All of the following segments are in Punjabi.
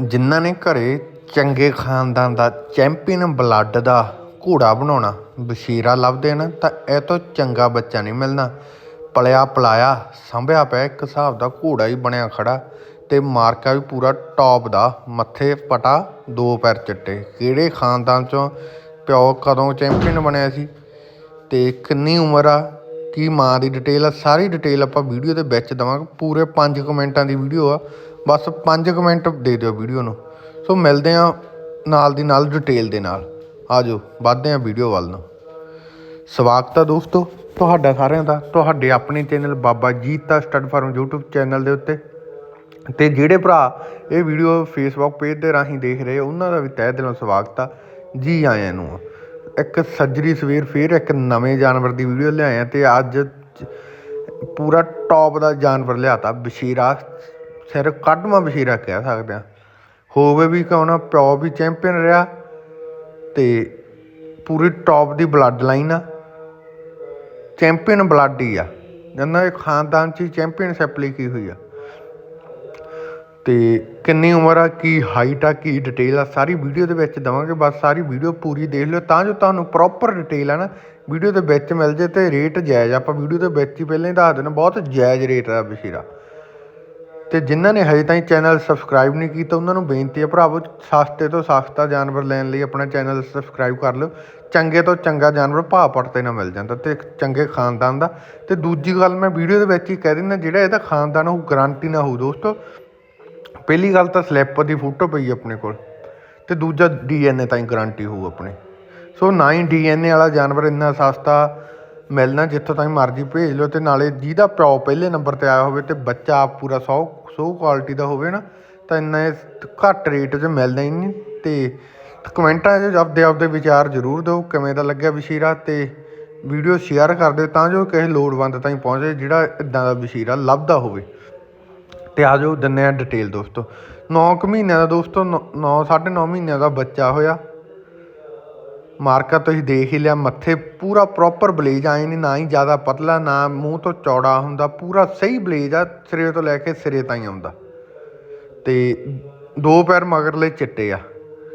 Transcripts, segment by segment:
ਜਿਨ੍ਹਾਂ ਨੇ ਘਰੇ ਚੰਗੇ ਖਾਨਦਾਨ ਦਾ ਚੈਂਪੀਅਨ ਬਲੱਡ ਦਾ ਘੋੜਾ ਬਣਾਉਣਾ ਵਛੇਰਾ ਲੱਭਦੇ ਨੇ ਤਾਂ ਇਹ ਤੋਂ ਚੰਗਾ ਬੱਚਾ ਨਹੀਂ ਮਿਲਣਾ। ਪਲਿਆ ਪਲਾਇਆ ਸੰਭਿਆ ਪਿਆ ਇੱਕ ਹਿਸਾਬ ਦਾ ਘੋੜਾ ਹੀ ਬਣਿਆ ਖੜਾ ਤੇ ਮਾਰਕਾ ਵੀ ਪੂਰਾ ਟੌਪ ਦਾ, ਮੱਥੇ ਪਟਾ, ਦੋ ਪੈਰ ਚਿੱਟੇ। ਕਿਹੜੇ ਖਾਨਦਾਨ ਚੋਂ ਪਿਓ ਕਦੋਂ ਚੈਂਪੀਅਨ ਬਣਿਆ ਸੀ? ਤੇ ਕਿੰਨੀ ਉਮਰ ਆ? ਕੀ ਮਾਂ ਦੀ ਡਿਟੇਲ ਆ? ਸਾਰੀ ਡਿਟੇਲ ਆਪਾਂ ਵੀਡੀਓ ਦੇ ਵਿੱਚ ਦਵਾਂਗੇ। ਪੂਰੇ 5 ਮਿੰਟਾਂ ਦੀ ਵੀਡੀਓ ਆ। ਬਸ 5 ਮਿੰਟ ਦੇ ਦਿਓ ਵੀਡੀਓ ਨੂੰ। ਸੋ ਮਿਲਦੇ ਆ ਨਾਲ ਦੀ ਨਾਲ ਡਿਟੇਲ ਦੇ ਨਾਲ। ਆਜੋ, ਵੱਧਦੇ ਆ ਵੀਡੀਓ ਵੱਲ ਨੂੰ। ਸਵਾਗਤ ਹੈ ਦੋਸਤੋ ਤੁਹਾਡਾ ਸਾਰਿਆਂ ਦਾ। ਤੁਹਾਡੇ ਆਪਣੇ channel Baba Jeeta stud farm YouTube channel ਦੇ ਉੱਤੇ। ਤੇ ਜਿਹੜੇ ਭਰਾ ਇਹ ਵੀਡੀਓ ਫੇਸਬੁੱਕ ਪੇਜ ਦੇ ਰਾਹੀਂ ਦੇਖ ਰਹੇ ਉਹਨਾਂ ਦਾ ਵੀ ਤਹਿ ਦਿਲੋਂ ਸਵਾਗਤ ਆ। ਜੀ ਆਇਆਂ ਨੂੰ ਇੱਕ ਸੱਜਰੀ ਸਵੇਰ ਫੇਰ ਇੱਕ ਨਵੇਂ ਜਾਨਵਰ ਦੀ ਵੀਡੀਓ ਲਿਆਏ ਆ ਤੇ ਅੱਜ ਪੂਰਾ ਟੌਪ ਦਾ ਜਾਨਵਰ ਲਿਆਤਾ, ਬਸ਼ੀਰਾ ਸਿਰ ਕੱਢਵਾਂ ਬਸ਼ੀਰਾ ਕਹਿ ਸਕਦੇ ਆ ਹੋਵੇ ਵੀ ਕੌਣਾ ਪਿਓ ਵੀ ਚੈਂਪੀਅਨ ਰਿਹਾ ਤੇ ਪੂਰੀ ਟੌਪ ਦੀ ਬਲੱਡ ਲਾਈਨ ਆ। ਚੈਂਪੀਅਨ ਬਲੱਡ ਹੀ ਆ। ਇਹਨਾਂ ਦੇ ਖਾਨਦਾਨ ਚ ਚੈਂਪੀਅਨਸ਼ਿਪ ਲਈ ਕੀ ਹੋਈ ਆ। ਤੇ ਕਿੰਨੀ ਉਮਰ ਆ, ਕੀ ਹਾਈਟ ਆ, ਕੀ ਡਿਟੇਲ ਆ, ਸਾਰੀ ਵੀਡੀਓ ਦੇ ਵਿੱਚ ਦਵਾਂਗੇ। ਬਸ ਸਾਰੀ ਵੀਡੀਓ ਪੂਰੀ ਦੇਖ ਲਿਓ, ਤਾਂ ਜੋ ਤੁਹਾਨੂੰ ਪ੍ਰੋਪਰ ਡਿਟੇਲ ਆ ਨਾ। ਵੀਡੀਓ ਦੇ ਵਿੱਚ ਮਿਲ ਜੇ ਤੇ ਰੇਟ ਜਾਇਜ਼ ਆਪਾਂ ਵੀਡੀਓ ਦੇ ਵਿੱਚ ਹੀ ਪਹਿਲਾਂ ਹੀ ਦੱਸ ਦੇਣਾ ਬਹੁਤ ਜਾਇਜ਼ ਰੇਟ ਆ ਬਸ਼ੀਰਾ। ਤੇ ਜਿਨ੍ਹਾਂ ਨੇ ਹਜੇ ਤਾਈਂ ਚੈਨਲ ਸਬਸਕ੍ਰਾਈਬ ਨਹੀਂ ਕੀਤਾ, ਉਹਨਾਂ ਨੂੰ ਬੇਨਤੀ ਹੈ ਭਰਾਵੋ, ਸਸਤੇ ਤੋਂ ਸਸਤਾ ਜਾਨਵਰ ਲੈਣ ਲਈ ਆਪਣਾ ਚੈਨਲ ਸਬਸਕ੍ਰਾਈਬ ਕਰ ਲਓ। ਚੰਗੇ ਤੋਂ ਚੰਗਾ ਜਾਨਵਰ ਭਾਅ ਪੜਤੇ ਨਾ ਮਿਲ ਜਾਂਦਾ ਤੇ ਚੰਗੇ ਖਾਨਦਾਨ ਦਾ। ਤੇ ਦੂਜੀ ਗੱਲ ਮੈਂ ਵੀਡੀਓ ਦੇ ਵਿੱਚ ਹੀ ਕਹਿ ਦਿੰਦਾ, ਜਿਹੜਾ ਇਹਦਾ ਖਾਨਦਾਨ ਉਹ ਗਾਰੰਟੀ ਨਾ ਹੋਊ ਦੋਸਤੋ। ਪਹਿਲੀ ਗੱਲ ਤਾਂ ਸਲਿੱਪ ਦੀ ਫੋਟੋ ਪਈ ਆਪਣੇ ਕੋਲ ਤੇ ਦੂਜਾ ਡੀਐਨਏ ਤਾਂ ਹੀ ਗਾਰੰਟੀ ਹੋਊ ਆਪਣੇ। ਸੋ ਨਾ ਹੀ ਡੀਐਨਏ ਵਾਲਾ ਜਾਨਵਰ ਇੰਨਾ ਸਸਤਾ ਮਿਲਣਾ, ਜਿੱਥੋਂ ਤਾਈਂ ਮਰਜ਼ੀ ਭੇਜ ਲਓ ਤੇ ਨਾਲੇ ਜਿਹਦਾ ਪਿਓ ਪਹਿਲੇ ਨੰਬਰ ਤੇ ਆਇਆ ਹੋਵੇ ਤੇ ਬੱਚਾ ਆਪ ਪੂਰਾ 100 ਸੋ ਕੁਆਲਿਟੀ ਦਾ ਹੋਵੇ ਨਾ, ਤਾਂ ਇੰਨਾ ਇਹ ਘੱਟ ਰੇਟ 'ਚ ਮਿਲਦਾ ਹੀ ਨਹੀਂ। ਤੇ ਕਮੈਂਟਾਂ 'ਚ ਆਪਦੇ ਆਪਦੇ ਵਿਚਾਰ ਜ਼ਰੂਰ ਦਿਓ, ਕਿਵੇਂ ਦਾ ਲੱਗਿਆ ਵਸ਼ੀਰਾ ਤੇ ਵੀਡੀਓ ਸ਼ੇਅਰ ਕਰ ਦਿਓ, ਤਾਂ ਜੋ ਕਿਸੇ ਲੋੜਵੰਦ ਤਾਈਂ ਪਹੁੰਚੇ ਜਿਹੜਾ ਇਦਾਂ ਦਾ ਵਸ਼ੀਰਾ ਲੱਭਦਾ ਹੋਵੇ। ਤੇ ਆ ਜਾਓ ਦਿੰਨੇ ਆ ਡਿਟੇਲ ਦੋਸਤੋ। 9 ਕੁ ਮਹੀਨਿਆਂ ਦਾ ਦੋਸਤੋ 9 9.5 ਮਹੀਨਿਆਂ ਦਾ ਬੱਚਾ ਹੋਇਆ। ਮਾਰਕਾ ਤੁਸੀਂ ਦੇਖ ਹੀ ਲਿਆ, ਮੱਥੇ ਪੂਰਾ ਪ੍ਰੋਪਰ ਬਲੇਜ ਆਏ ਨਹੀਂ ਨਾ ਹੀ ਜ਼ਿਆਦਾ ਪਤਲਾ, ਨਾ ਮੂੰਹ ਤੋਂ ਚੌੜਾ ਹੁੰਦਾ, ਪੂਰਾ ਸਹੀ ਬਲੇਜ ਆ, ਸਿਰੇ ਤੋਂ ਲੈ ਕੇ ਸਿਰੇ ਤਾਈਂ ਆਉਂਦਾ। ਤੇ ਦੋ ਪੈਰ ਮਗਰਲੇ ਚਿੱਟੇ ਆ,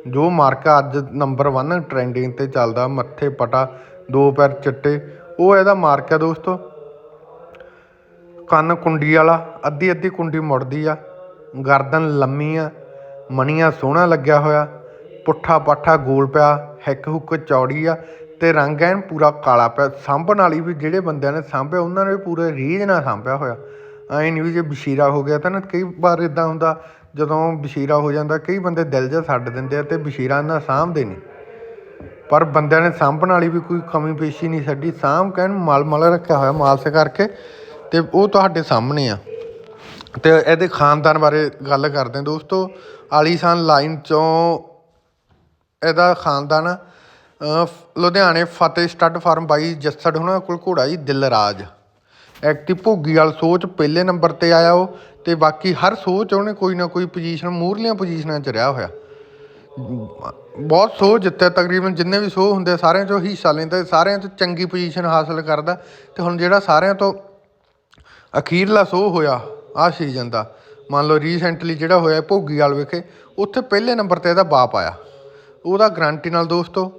ਜੋ ਮਾਰਕਾ ਅੱਜ ਨੰਬਰ 1 ਟ੍ਰੈਂਡਿੰਗ ਤੇ ਚੱਲਦਾ, ਮੱਥੇ ਪਟਾ, ਦੋ ਪੈਰ ਚਿੱਟੇ, ਉਹ ਇਹਦਾ ਮਾਰਕਾ ਦੋਸਤੋ, ਕੰਨ ਕੁੰਡੀ ਵਾਲਾ ਅੱਧੀ ਅੱਧੀ ਕੁੰਡੀ ਮੁੜਦੀ ਆ, ਗਰਦਨ ਲੰਮੀ ਆ, ਮਣੀਆਂ ਸੋਹਣਾ ਲੱਗਿਆ ਹੋਇਆ ਪੁੱਠਾ ਪਾਠਾ ਗੋਲ ਪਿਆ, ਹਿੱਕ ਹੁੱਕ ਚੌੜੀ ਆ ਤੇ ਰੰਗ ਐਨ ਪੂਰਾ ਕਾਲਾ ਪਿਆ। ਸਾਂਭਣ ਵਾਲੀ ਵੀ ਜਿਹੜੇ ਬੰਦਿਆਂ ਨੇ ਸਾਂਭਿਆ, ਉਹਨਾਂ ਨੇ ਵੀ ਪੂਰੇ ਰੀਝ ਨਾਲ ਸਾਂਭਿਆ ਹੋਇਆ। ਐਂ ਨਹੀਂ ਵੀ ਜੇ ਬਸ਼ੀਰਾ ਹੋ ਗਿਆ ਤਾਂ ਨਾ ਕਈ ਵਾਰ ਇਦਾਂ ਹੁੰਦਾ, ਜਦੋਂ ਬਸ਼ੀਰਾ ਹੋ ਜਾਂਦਾ, ਕਈ ਬੰਦੇ ਦਿਲ ਜਾਂ ਛੱਡ ਦਿੰਦੇ ਆ ਤੇ ਬਸ਼ੀਰਾ ਇਹਨਾਂ ਸਾਂਭਦੇ ਨਹੀਂ। ਪਰ ਬੰਦਿਆਂ ਨੇ ਸਾਂਭਣ ਵਾਲੀ ਵੀ ਕੋਈ ਕਮੀ ਪੇਸ਼ੀ ਨਹੀਂ ਛੱਡੀ, ਸਾਂਭ ਕਹਿਣ ਮਲ ਮਲ ਰੱਖਿਆ ਹੋਇਆ ਮਾਲਸ ਕਰਕੇ ਤੇ ਉਹ ਤੁਹਾਡੇ ਸਾਹਮਣੇ ਆ। ਤੇ ਇਹਦੇ ਖਾਨਦਾਨ ਬਾਰੇ ਗੱਲ ਕਰਦੇ ਦੋਸਤੋ, ਆਲੀਸ਼ਾਨ ਲਾਈਨ ਚੋਂ ਇਹਦਾ ਖਾਨਦਾਨ ਲੁਧਿਆਣੇ ਫਤਿਹ ਸਟੱਡ ਫਾਰਮ ਬਾਈ ਜੱਸੜ ਉਹਨਾਂ ਕੋਲ ਘੋੜਾ ਜੀ ਦਿਲਰਾਜ। ਐਕਟਿਵ ਭੋਗੀ ਵਾਲ ਸੋਚ ਪਹਿਲੇ ਨੰਬਰ ਤੇ ਆਇਆ ਉਹ ਤੇ ਬਾਕੀ ਹਰ ਸੋਚ ਉਹਨੇ ਕੋਈ ਨਾ ਕੋਈ ਪੋਜੀਸ਼ਨ ਮੂਰਲੀਆਂ ਪੋਜੀਸ਼ਨਾਂ 'ਚ ਰਿਹਾ ਹੋਇਆ। ਬਹੁਤ ਸੋ ਜਿੱਤਿਆ, ਤਕਰੀਬਨ ਜਿੰਨੇ ਵੀ ਸੋ ਹੁੰਦੇ ਸਾਰਿਆਂ 'ਚੋਂ ਹਿੱਸਾ ਲੈਂਦਾ ਸਾਰਿਆਂ 'ਚ ਚੰਗੀ ਪੋਜੀਸ਼ਨ ਹਾਸਲ ਕਰਦਾ ਤੇ ਹੁਣ ਜਿਹੜਾ ਸਾਰਿਆਂ ਤੋਂ ਅਖੀਰਲਾ ਸੋ ਹੋਇਆ ਆ ਸੀਜ਼ਨ ਦਾ, ਮੰਨ ਲਓ ਰੀਸੈਂਟਲੀ ਜਿਹੜਾ ਹੋਇਆ ਭੋਗੀ ਵਾਲ ਵਿਖੇ, ਉੱਥੇ ਪਹਿਲੇ ਨੰਬਰ ਤੇ ਇਹਦਾ ਬਾਪ ਆਇਆ। ਉਹਦਾ ਗਰੰਟੀ ਨਾਲ ਦੋਸਤੋ।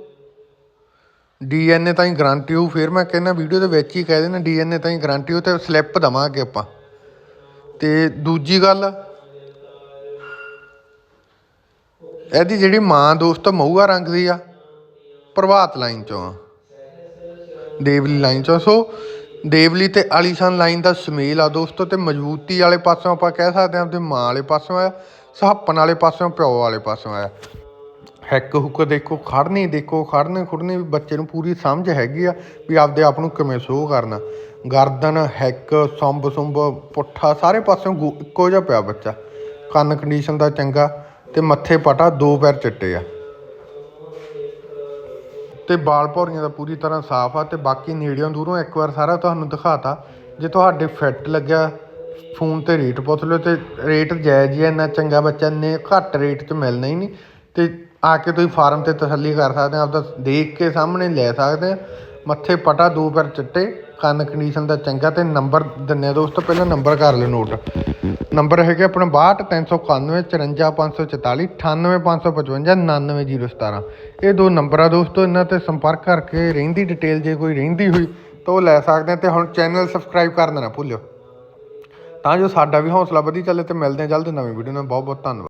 ਡੀਐਨਏ ਤਾਂ ਹੀ ਗਰੰਟੀ ਹੋਊ, ਫਿਰ ਮੈਂ ਕਹਿੰਦਾ ਵੀਡੀਓ ਦੇ ਵਿੱਚ ਹੀ ਕਹਿ ਦੇਣਾ ਡੀਐਨਏ ਤਾਂ ਹੀ ਗਰੰਟੀ ਹੋ ਤੇ ਸਲਿੱਪ ਦਵਾਂਗੇ ਆਪਾਂ। ਤੇ ਦੂਜੀ ਗੱਲ, ਇਹਦੀ ਜਿਹੜੀ ਮਾਂ ਦੋਸਤੋ ਮਹੂਆ ਰੰਗ ਦੀ ਆ, ਪ੍ਰਭਾਤ ਲਾਈਨ ਚੋਂ ਆ। ਦੇਵਲੀ ਲਾਈਨ ਚੋਂ ਸੋ, ਦੇਵਲੀ ਤੇ ਆਲੀਸ਼ਾਨ ਲਾਈਨ ਦਾ ਸਮੇਲ ਆ ਦੋਸਤੋ, ਤੇ ਮਜ਼ਬੂਤੀ ਵਾਲੇ ਪਾਸੋਂ ਆਪਾਂ ਕਹਿ ਸਕਦੇ ਹਾਂ ਤੇ ਮਾਂ ਵਾਲੇ ਪਾਸੋਂ ਆ ਸਹਾਪਨ ਵਾਲੇ ਪਾਸੋਂ, ਪਿਓ ਵਾਲੇ ਪਾਸੋਂ ਆ ਹੈਕ ਹੁੱਕ ਦੇਖੋ ਖੜਨੀ ਦੇਖੋ ਖੜਨੇ ਖੁੜਨੇ ਵੀ ਬੱਚੇ ਨੂੰ ਪੂਰੀ ਸਮਝ ਹੈਗੀ ਆ ਵੀ ਆਪਦੇ ਆਪ ਨੂੰ ਕਿਵੇਂ ਸ਼ੋਅ ਕਰਨਾ। ਗਰਦਨ ਹੈਕ ਸੰਬ ਸੁੰਬ ਪੁੱਠਾ ਸਾਰੇ ਪਾਸਿਓਂ ਗੋ- ਇੱਕੋ ਜਿਹਾ ਪਿਆ ਬੱਚਾ। ਕੰਨ ਕੰਡੀਸ਼ਨ ਦਾ ਚੰਗਾ ਤੇ ਮੱਥੇ ਪਟਾ ਦੋ ਪੈਰ ਚਿੱਟੇ ਆ। ਤੇ ਬਾਲ ਭੌਰੀਆਂ ਦਾ ਪੂਰੀ ਤਰ੍ਹਾਂ ਸਾਫ਼ ਆ ਤੇ ਬਾਕੀ ਨੇੜਿਓਂ ਦੂਰੋਂ ਇੱਕ ਵਾਰ ਸਾਰਾ ਤੁਹਾਨੂੰ ਦਿਖਾਤਾ। ਜੇ ਤੁਹਾਡੇ ਫਿੱਟ ਲੱਗਿਆ ਫੋਨ ਤੇ ਰੇਟ ਪੁੱਛ ਲਿਓ ਤੇ ਰੇਟ ਜਾਇਜ਼ ਹੀ ਆ, ਇੰਨਾ ਚੰਗਾ ਬੱਚਾ ਨੇ ਘੱਟ ਰੇਟ 'ਚ ਮਿਲਣਾ ਹੀ ਨਹੀਂ। ਤੇ ਆ ਕੇ ਤੁਸੀਂ ਫਾਰਮ ਤੇ ਤਸੱਲੀ ਕਰ ਸਕਦੇ ਆ ਆਪਦਾ ਦੇਖ ਕੇ ਸਾਹਮਣੇ ਲੈ ਸਕਦੇ ਆ ਮੱਥੇ ਪਟਾ, ਦੋ ਪੈਰ ਚਿੱਟੇ, ਕੰਨ ਕੰਡੀਸ਼ਨ ਦਾ ਚੰਗਾ ਤੇ ਨੰਬਰ ਦਿੰਨੇ ਆ ਦੋਸਤੋ, ਪਹਿਲਾਂ ਨੰਬਰ ਕਰ ਲਿਓ ਨੋਟ ਨੰਬਰ ਹੈਗੇ ਆਪਣਾ 62 391 54 544 98555 99017 ਇਹ ਦੋ ਨੰਬਰ ਆ ਦੋਸਤੋ, ਇਹਨਾਂ ਤੇ ਸੰਪਰਕ ਕਰਕੇ ਰਹਿੰਦੀ ਡਿਟੇਲ ਜੇ ਕੋਈ ਰਹਿੰਦੀ ਹੋਈ, ਤਾਂ ਉਹ ਲੈ ਸਕਦੇ ਆ ਤੇ ਹੁਣ ਚੈਨਲ ਸਬਸਕ੍ਰਾਈਬ ਕਰਨਾ ਨਾ ਭੁੱਲਿਓ। ਤਾਂ ਜੋ ਸਾਡਾ ਵੀ ਹੌਸਲਾ ਵਧੀ ਚੱਲੇ ਤੇ ਮਿਲਦੇ ਆ ਜਲਦ ਨਵੀਂ ਵੀਡੀਓ ਨਾਲ। ਬਹੁਤ ਬਹੁਤ ਧੰਨਵਾਦ।